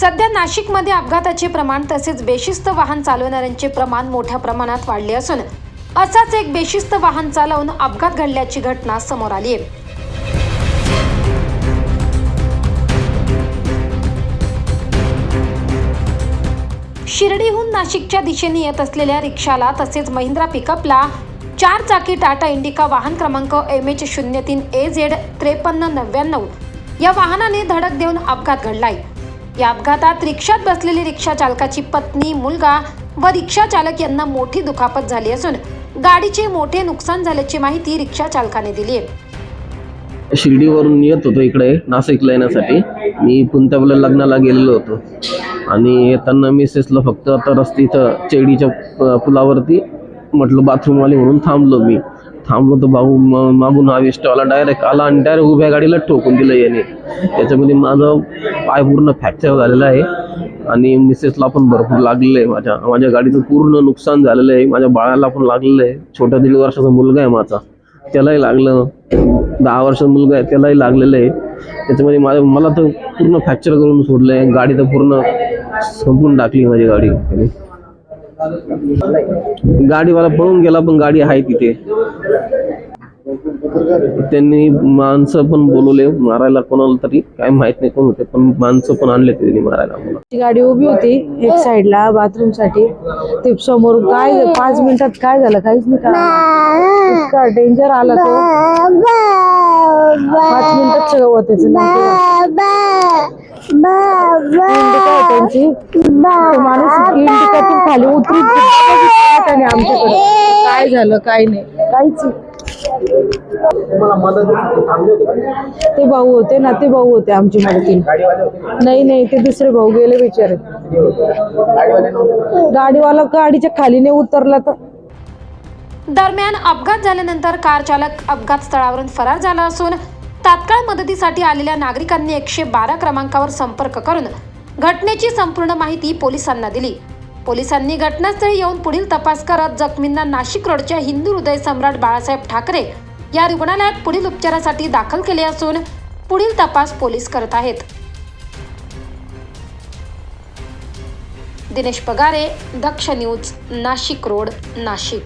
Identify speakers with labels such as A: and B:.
A: सध्या नाशिकमध्ये अपघाताचे प्रमाण तसेच बेशिस्त वाहन चालवणाऱ्यांचे प्रमाण मोठ्या प्रमाणात वाढले असून असाच एक बेशिस्त वाहन चालवून अपघात घडल्याची घटना समोर आली आहे. शिर्डीहून नाशिकच्या दिशेने येत असलेल्या रिक्षाला तसेच महिंद्रा पिकअपला चार चाकी टाटा इंडिका वाहन क्रमांक एम एच शून्य तीन ए झेड त्रेपन्न नव्याण्णव या वाहनाने धडक देऊन अपघात घडलाय. या अपघातात रिक्षात बसलेली रिक्षा चालकाची पत्नी मुलगा व रिक्षा चालक यांना मोठी दुखापत झाली असून गाडीचे मोठे नुकसान झाल्याची माहिती रिक्षा चालकाने दिली आहे.
B: शिर्डीवरून येत होतो इकडे नाशिकला येण्यासाठी मी पुंतावला लग्नाला गेलेलो होतो. आणि येताना मिसेसला फक्त आता रस्ते इथं चेडीच्या पुलावरती म्हटलं बाथरूमवाले म्हणून थांबलो मी. थांबलो तर भाऊ मागून हा वेस्टवाला डायरेक्ट आला आणि डायरेक्ट उभ्या गाडीला ठोकून दिलं याने. त्याच्यामध्ये माझं पाय पूर्ण फ्रॅक्चर झालेला आहे. आणि मिसेसला पण भरपूर लागलेलं आहे माझ्या. माझ्या गाडीचं पूर्ण नुकसान झालेलं आहे. माझ्या बाळाला पण लागलेलं आहे. छोटा दीड वर्षाचा मुलगा आहे माझा. त्यालाही लागलं. दहा वर्षाचा मुलगा आहे. त्यालाही लागलेलं आहे. त्याच्यामध्ये माझ्या मला तर पूर्ण फ्रॅक्चर करून सोडलं आहे गाडी तर पूर्ण संपून टाकली माझी गाडी. गाडीवाला पळून गेला पण गाडी आहे तिथे. त्यांनी माणसं पण बोलवले मारायला कोणाला तरी काय माहीत नाही कोण होते पण माणसं पण आणले त्यांनी मारायला
C: ती गाडी उभी होती एक साइडला बाथरूमसाठी ते समोर काय पाच मिनिटात काय झालं काहीच नाही का डेंजर आला तो. पाच मिनिटात सगळं होतं इंडिका आहे त्यांची तो माणूस इंडिकातून खाली उतरून त्याने आमच्याकडे. काय झालं काय नाही. काहीच नाही. ते भाऊ होते ना ते भाऊ होते आमची मदतीला नाही नाही ते दुसरे भाऊ गेले बिचारे. गाडीवाला गाडीच्या खाली नाही उतरला तर.
A: दरम्यान अपघात झाल्यानंतर कार चालक अपघात स्थळावरून फरार झाला असून तात्काळ मदतीसाठी आलेल्या नागरिकांनी एकशे बारा क्रमांकावर संपर्क करून घटनेची संपूर्ण माहिती पोलिसांना दिली. पोलिसांनी घटनास्थळी येऊन पुढील तपास करत जखमींना नाशिक रोडच्या हिंदू हृदय सम्राट बाळासाहेब ठाकरे या रुग्णालयात पुढील उपचारासाठी दाखल केले असून पुढील तपास पोलीस करत आहेत. Dinesh Pagare Daksh news Nashik road Nashik.